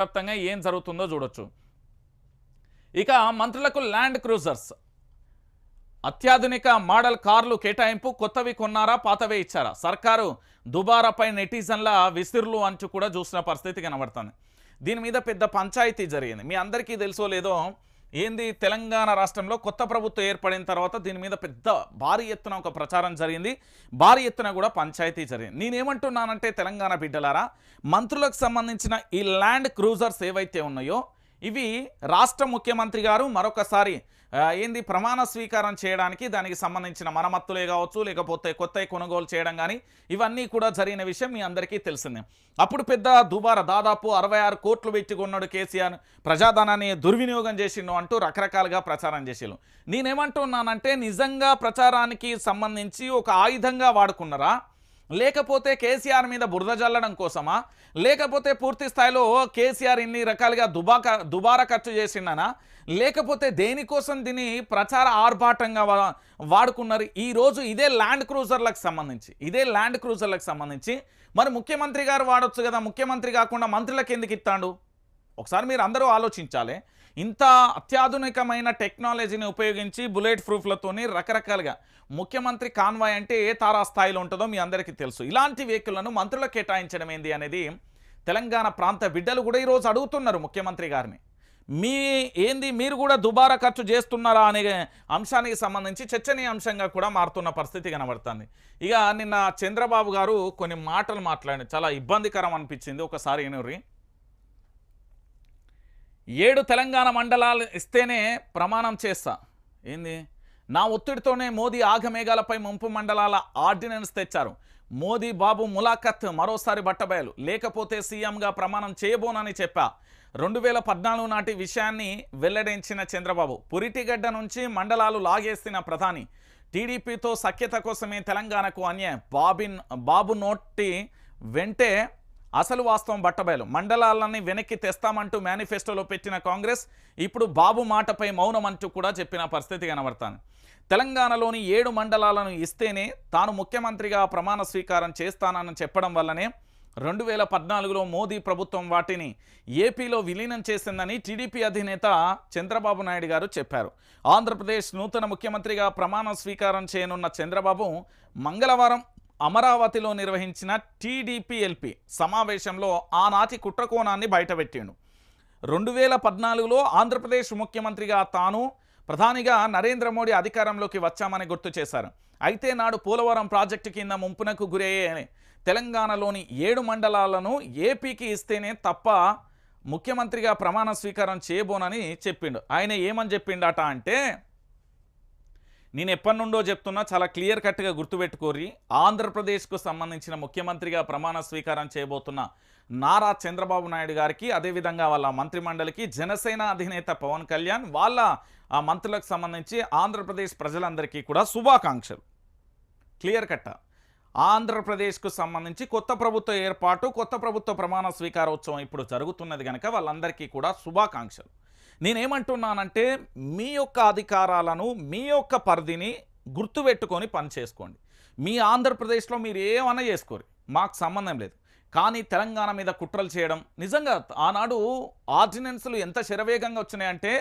వ్యాప్తంగా ఏం జరుగుతుందో చూడొచ్చు. ఇక మంత్రులకు ల్యాండ్ క్రూజర్స్. అత్యాధునిక మోడల్ కార్లు కేటాయింపు కొత్తవి కొన్నారా పాతవే ఇచ్చారా? సర్కారు దుబారాపై నెటిజన్ల విసిర్లు అంచు కూడా చూసిన పరిస్థితి కనబడుతుంది. దీని మీద పెద్ద పంచాయతీ జరిగింది. మీ అందరికీ తెలుసో లేదో ఏంది? తెలంగాణ రాష్ట్రంలో కొత్త ప్రభుత్వం ఏర్పడిన తర్వాత దీని మీద పెద్ద భారీ ఎత్తున ఒక ప్రచారం జరిగింది. భారీ ఎత్తున కూడా పంచాయతీ జరిగింది. నేనేమంటున్నానంటే తెలంగాణ బిడ్డలారా మంత్రులకు సంబంధించిన ఈ ల్యాండ్ క్రూజర్స్ ఏవైతే ఉన్నాయో ఇవి రాష్ట్ర ముఖ్యమంత్రి గారు మరొకసారి ఏంది? ప్రమాణ స్వీకారం చేయడానికి దానికి సంబంధించిన మరమ్మత్తులే కావచ్చు లేకపోతే కొత్త కొనుగోలు చేయడం కానీ ఇవన్నీ కూడా జరిగిన విషయం మీ అందరికీ తెలిసిందే. అప్పుడు పెద్ద దుబారా దాదాపు అరవై ఆరు కోట్లు పెట్టి కొన్నాడు కేసీఆర్. ప్రజాధనాన్ని దుర్వినియోగం చేసిండు అంటూ రకరకాలుగా ప్రచారం చేసిండు. నేనేమంటున్నానంటే నిజంగా ప్రచారానికి సంబంధించి ఒక ఆయుధంగా వాడుకున్నారా? లేకపోతే కేసీఆర్ మీద బురద జల్లడం కోసమా? లేకపోతే పూర్తి స్థాయిలో కేసీఆర్ ఇన్ని రకాలుగా దుబాక దుబారా ఖర్చు చేసిండనా? లేకపోతే దేనికోసం దీన్ని ప్రచార ఆర్భాటంగా వాడుకున్నారు? ఈరోజు ఇదే ల్యాండ్ క్రూజర్లకు సంబంధించి ఇదే ల్యాండ్ క్రూజర్లకు సంబంధించి మరి ముఖ్యమంత్రి గారు వాడొచ్చు కదా? ముఖ్యమంత్రి కాకుండా మంత్రులకు ఎందుకు ఇస్తాడు? ఒకసారి మీరు అందరూ ఆలోచించాలి. ఇంత అత్యాధునికమైన టెక్నాలజీని ఉపయోగించి బుల్లెట్ ప్రూఫ్లతోని రకరకాలుగా ముఖ్యమంత్రి కాన్వాయ్ అంటే ఏ తారా స్థాయిలో ఉంటుందో మీ అందరికీ తెలుసు. ఇలాంటి వెహికల్లను మంత్రులకు కేటాయించడం ఏంది అనేది తెలంగాణ ప్రాంత బిడ్డలు కూడా ఈరోజు అడుగుతున్నారు ముఖ్యమంత్రి గారిని. మీ ఏంది మీరు కూడా దుబారా ఖర్చు చేస్తున్నారా అనే అంశానికి సంబంధించి చర్చనీయాంశంగా కూడా మారుతున్న పరిస్థితి కనబడుతుంది. ఇక నిన్న చంద్రబాబు గారు కొన్ని మాటలు మాట్లాడి చాలా ఇబ్బందికరం అనిపించింది. ఒకసారి ఏనూరి ఏడు తెలంగాణ మండలాలు ఇస్తేనే ప్రమాణం చేస్తా. ఏంది? నా ఒత్తిడితోనే మోదీ ఆగమేఘాలపై ముంపు మండలాల ఆర్డినెన్స్ తెచ్చారు. మోదీ బాబు ములాఖత్ మరోసారి బట్టబయలు. లేకపోతే సీఎంగా ప్రమాణం చేయబోనని చెప్పా. రెండు వేల పద్నాలుగు నాటి విషయాన్ని వెల్లడించిన చంద్రబాబు. పురిటిగడ్డ నుంచి మండలాలు లాగేసిన ప్రధాని. టీడీపీతో సఖ్యత కోసమే తెలంగాణకు అన్యాయం. బాబిన్ బాబు నోటి వెంటే అసలు వాస్తవం బట్టబయలు. మండలాలని వెనక్కి తెస్తామంటూ మేనిఫెస్టోలో పెట్టిన కాంగ్రెస్ ఇప్పుడు బాబు మాటపై మౌనం అంటూ కూడా చెప్పిన పరిస్థితి కనబడతాను. తెలంగాణలోని ఏడు మండలాలను ఇస్తేనే తాను ముఖ్యమంత్రిగా ప్రమాణ స్వీకారం చేస్తానని చెప్పడం వల్లనే రెండు వేల పద్నాలుగులో మోదీ ప్రభుత్వం వాటిని ఏపీలో విలీనం చేసిందని టీడీపీ అధినేత చంద్రబాబు నాయుడు గారు చెప్పారు. ఆంధ్రప్రదేశ్ నూతన ముఖ్యమంత్రిగా ప్రమాణ స్వీకారం చేయనున్న చంద్రబాబు మంగళవారం అమరావతిలో నిర్వహించిన టీడీపీఎల్పీ సమావేశంలో ఆనాటి కుట్రకోణాన్ని బయటపెట్టిండు. రెండు వేల పద్నాలుగులో ఆంధ్రప్రదేశ్ ముఖ్యమంత్రిగా తాను ప్రధానిగా నరేంద్ర మోడీ అధికారంలోకి వచ్చామని గుర్తు చేశారు. అయితే నాడు పోలవరం ప్రాజెక్టు కింద ముంపునకు గురయ్యే తెలంగాణలోని ఏడు మండలాలను ఏపీకి ఇస్తేనే తప్ప ముఖ్యమంత్రిగా ప్రమాణ స్వీకారం చేయబోనని చెప్పిండు. ఆయన ఏమని చెప్పిండట అంటే నేను ఎప్పటి నుండో చెప్తున్నా చాలా క్లియర్ కట్గా గుర్తుపెట్టుకోరి ఆంధ్రప్రదేశ్కు సంబంధించిన ముఖ్యమంత్రిగా ప్రమాణ స్వీకారం చేయబోతున్న నారా చంద్రబాబు నాయుడు గారికి అదేవిధంగా వాళ్ళ మంత్రిమండలికి జనసేన అధినేత పవన్ కళ్యాణ్ వాళ్ళ ఆ మంత్రులకు సంబంధించి ఆంధ్రప్రదేశ్ ప్రజలందరికీ కూడా శుభాకాంక్షలు. క్లియర్ కట్ట. ఆంధ్రప్రదేశ్కు సంబంధించి కొత్త ప్రభుత్వ ఏర్పాటు కొత్త ప్రభుత్వ ప్రమాణ స్వీకారోత్సవం ఇప్పుడు జరుగుతున్నది కనుక వాళ్ళందరికీ కూడా శుభాకాంక్షలు. నేనేమంటున్నానంటే మీ యొక్క అధికారాలను మీ యొక్క పరిధిని గుర్తుపెట్టుకొని పని చేసుకోండి. మీ ఆంధ్రప్రదేశ్లో మీరు ఏమన్నా చేసుకోరు. మాకు సంబంధం లేదు. కానీ తెలంగాణ మీద కుట్రలు చేయడం నిజంగా ఆనాడు ఆర్డినెన్స్లు ఎంత శరవేగంగా వచ్చినాయంటే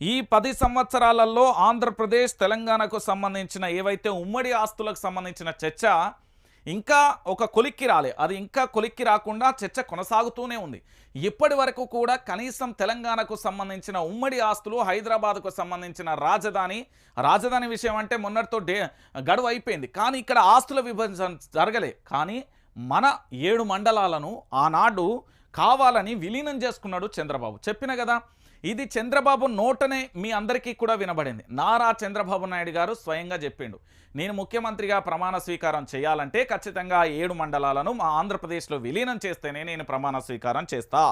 ఈ పది సంవత్సరాలలో ఆంధ్రప్రదేశ్ తెలంగాణకు సంబంధించిన ఏవైతే ఉమ్మడి ఆస్తులకు సంబంధించిన చర్చ ఇంకా ఒక కొలిక్కి రాలే. అది ఇంకా కొలిక్కి రాకుండా చర్చ కొనసాగుతూనే ఉంది. ఇప్పటి వరకు కూడా కనీసం తెలంగాణకు సంబంధించిన ఉమ్మడి ఆస్తులు హైదరాబాద్కు సంబంధించిన రాజధాని రాజధాని విషయం అంటే మొన్నటితో డే గడువు అయిపోయింది. కానీ ఇక్కడ ఆస్తుల విభజన జరగలే. కానీ మన ఏడు మండలాలను ఆనాడు కావాలని విలీనం చేసుకున్నాడు చంద్రబాబు. చెప్పిన కదా ఇది చంద్రబాబు నోటనే మీ అందరికీ కూడా వినబడింది. నారా చంద్రబాబు నాయుడు గారు స్వయంగా చెప్పిండు. నేను ముఖ్యమంత్రిగా ప్రమాణ స్వీకారం చేయాలంటే ఖచ్చితంగా ఏడు మండలాలను మా ఆంధ్రప్రదేశ్లో విలీనం చేస్తేనే నేను ప్రమాణ స్వీకారం చేస్తా.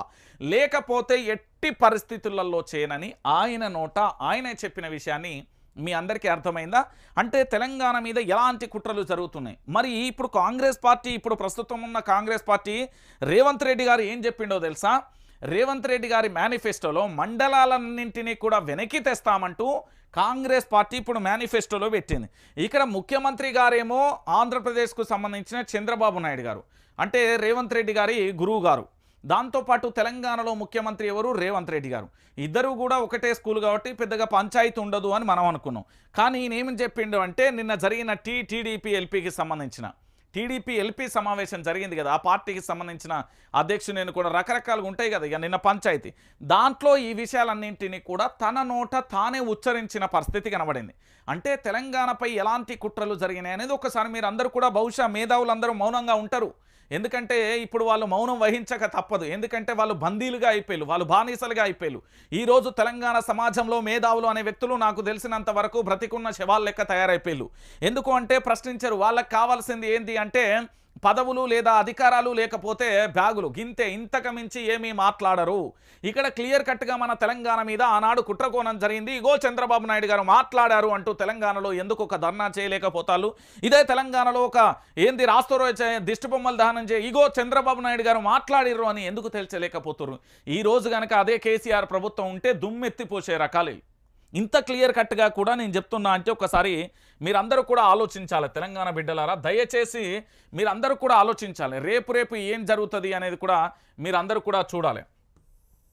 లేకపోతే ఎట్టి పరిస్థితులలో చేయనని ఆయన నోట ఆయనే చెప్పిన విషయాన్ని మీ అందరికీ అర్థమైందా? అంటే తెలంగాణ మీద ఎలాంటి కుట్రలు జరుగుతున్నాయి? మరి ఇప్పుడు కాంగ్రెస్ పార్టీ ఇప్పుడు ప్రస్తుతం ఉన్న కాంగ్రెస్ పార్టీ రేవంత్ రెడ్డి గారు ఏం చెప్పిండో తెలుసా? రేవంత్ రెడ్డి గారి మేనిఫెస్టోలో మండలాలన్నింటినీ కూడా వెనక్కి తెస్తామంటూ కాంగ్రెస్ పార్టీ ఇప్పుడు మేనిఫెస్టోలో పెట్టింది. ఇక్కడ ముఖ్యమంత్రి గారేమో ఆంధ్రప్రదేశ్కు సంబంధించిన చంద్రబాబు నాయుడు గారు అంటే రేవంత్ రెడ్డి గారి గురువు గారు. దాంతోపాటు తెలంగాణలో ముఖ్యమంత్రి ఎవరు? రేవంత్ రెడ్డి గారు. ఇద్దరు కూడా ఒకటే స్కూల్ కాబట్టి పెద్దగా పంచాయతీ ఉండదు అని మనం అనుకున్నాం. కానీ ఈయన ఏమని చెప్పిండు అంటే నిన్న జరిగిన టీ టీడీపీ ఎల్పీకి సంబంధించిన టీడీపీ ఎల్పీ సమావేశం జరిగింది కదా. ఆ పార్టీకి సంబంధించిన అధ్యక్షుని కూడా రకరకాలుగా ఉంటాయి కదా ఇక నిన్న పంచాయతీ. దాంట్లో ఈ విషయాలన్నింటినీ కూడా తన నోట తానే ఉచ్చరించిన పరిస్థితి కనబడింది. అంటే తెలంగాణపై ఎలాంటి కుట్రలు జరిగినాయి అనేది ఒకసారి మీరు అందరూ కూడా బహుశా మేధావులందరూ మౌనంగా ఉంటారు. ఎందుకంటే ఇప్పుడు వాళ్ళు మౌనం వహించక తప్పదు. ఎందుకంటే వాళ్ళు బందీలుగా అయిపోయారు. వాళ్ళు బానిసలుగా అయిపోయారు. ఈరోజు తెలంగాణ సమాజంలో మేధావులు అనే వ్యక్తులు నాకు తెలిసినంత వరకు బ్రతికున్న శవాల లెక్క తయారైపోయారు. ఎందుకు అంటే ప్రశ్నించరు వాళ్ళకి కావాల్సింది ఏంటి అంటే పదవులు లేదా అధికారాలు లేకపోతే బ్యాగులు. గింతే ఇంతకు మించి ఏమీ మాట్లాడరు. ఇక్కడ క్లియర్ కట్గా మన తెలంగాణ మీద ఆనాడు కుట్రకోణం జరిగింది. ఇగో చంద్రబాబు నాయుడు గారు మాట్లాడారు అంటూ తెలంగాణలో ఎందుకు ఒక ధర్నా చేయలేకపోతారు ఇదే తెలంగాణలో ఒక ఏంది రాస్తోరో దిష్టి బొమ్మలు దహనం చేయ ఇగో చంద్రబాబు నాయుడు గారు మాట్లాడిర్రు అని ఎందుకు తెలియలేకపోతున్నారు ఈ రోజు కనుక అదే కేసీఆర్ ప్రభుత్వం ఉంటే దుమ్మెత్తిపోసే రకాలు. ఇంత క్లియర్ కట్గా కూడా నేను చెప్తున్నా అంటే ఒకసారి మీరందరూ కూడా ఆలోచించాలి తెలంగాణ బిడ్డలారా. దయచేసి మీరందరూ కూడా ఆలోచించాలి. రేపు రేపు ఏం జరుగుతుంది అనేది కూడా మీరందరూ కూడా చూడాలి.